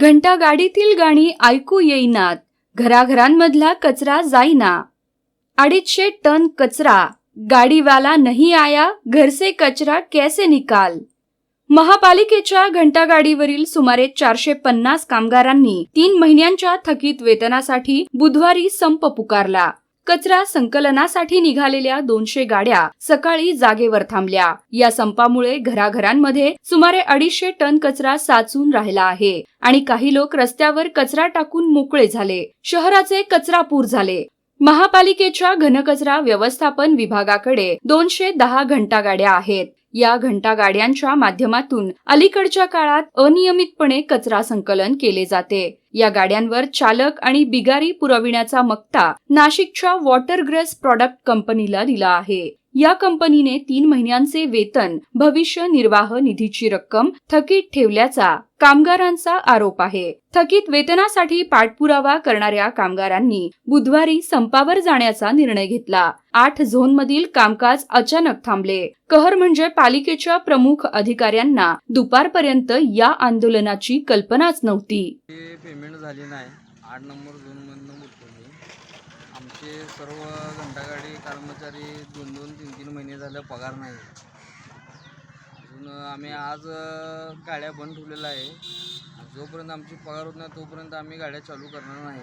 घंटा गाडीतील गाणी ऐकू येईनात. घराघरांमधला कचरा जाईना. अडीचशे टन कचरा. गाडीवाला नहीं आया घरसे कचरा कैसे निकाल? महापालिकेच्या घंटागाडीवरील सुमारे चारशे पन्नास कामगारांनी तीन महिन्यांच्या थकीत वेतनासाठी बुधवारी संप पुकारला. कचरा संकलनासाठी निघालेल्या दोनशे गाड्या सकाळी जागेवर थांबल्या. या संपामुळे घराघरांमध्ये सुमारे अडीचशे टन कचरा साचून राहिला आहे आणि काही लोक रस्त्यावर कचरा टाकून मोकळे झाले. शहराचे कचरापूर झाले. महापालिकेच्या घनकचरा व्यवस्थापन विभागाकडे दोनशे दहा घंटा गाड्या आहेत. या घंटा गाड्यांच्या माध्यमातून अलीकडच्या काळात अनियमितपणे कचरा संकलन केले जाते. या गाड्यांवर चालक आणि बिगारी पुरविण्याचा मक्ता नाशिकच्या वॉटरग्रेस प्रॉडक्ट कंपनीला दिला आहे. या कंपनीने तीन महिन्यांचे वेतन भविष्य निर्वाह निधीची रक्कम थकीत ठेवल्याचा कामगारांचा आरोप आहे. थकीत वेतनासाठी पाठपुरावा करणाऱ्या कामगारांनी बुधवारी संपावर जाण्याचा निर्णय घेतला. आठ झोनमधील कामकाज अचानक थांबले. कहर म्हणजे पालिकेच्या प्रमुख अधिकाऱ्यांना दुपारपर्यंत या आंदोलनाची कल्पनाच नव्हती. पेमेंट झाली नाही. आठ नंबर झोन आमचे सर्व कर्मचारी दोन दोन तीन तीन महिने झालं पगार नाही. अजून आम्ही आज गाड्या बंद ठेवलेल्या आहे. जोपर्यंत आमची पगार होत नाही तोपर्यंत आम्ही गाड्या चालू करणार नाही.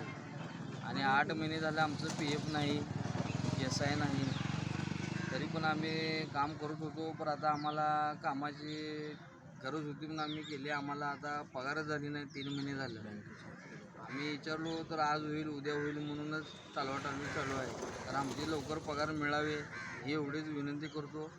आणि आठ महिने झाले आमचं पी एफ नाही एस आय नाही. तरी पण आम्ही काम करत होतो पण आता आम्हाला कामाची गरज होती म्हणून आम्ही केली. आम्हाला आता पगारच झाली नाही तीन महिने झाले. आम्ही विचारलो तर आज होईल उद्या होईल? म्हणूनच चालवाटालवी चालू आहे. तर आमची लवकर पगार मिळावे ही एवढीच विनंती करतो.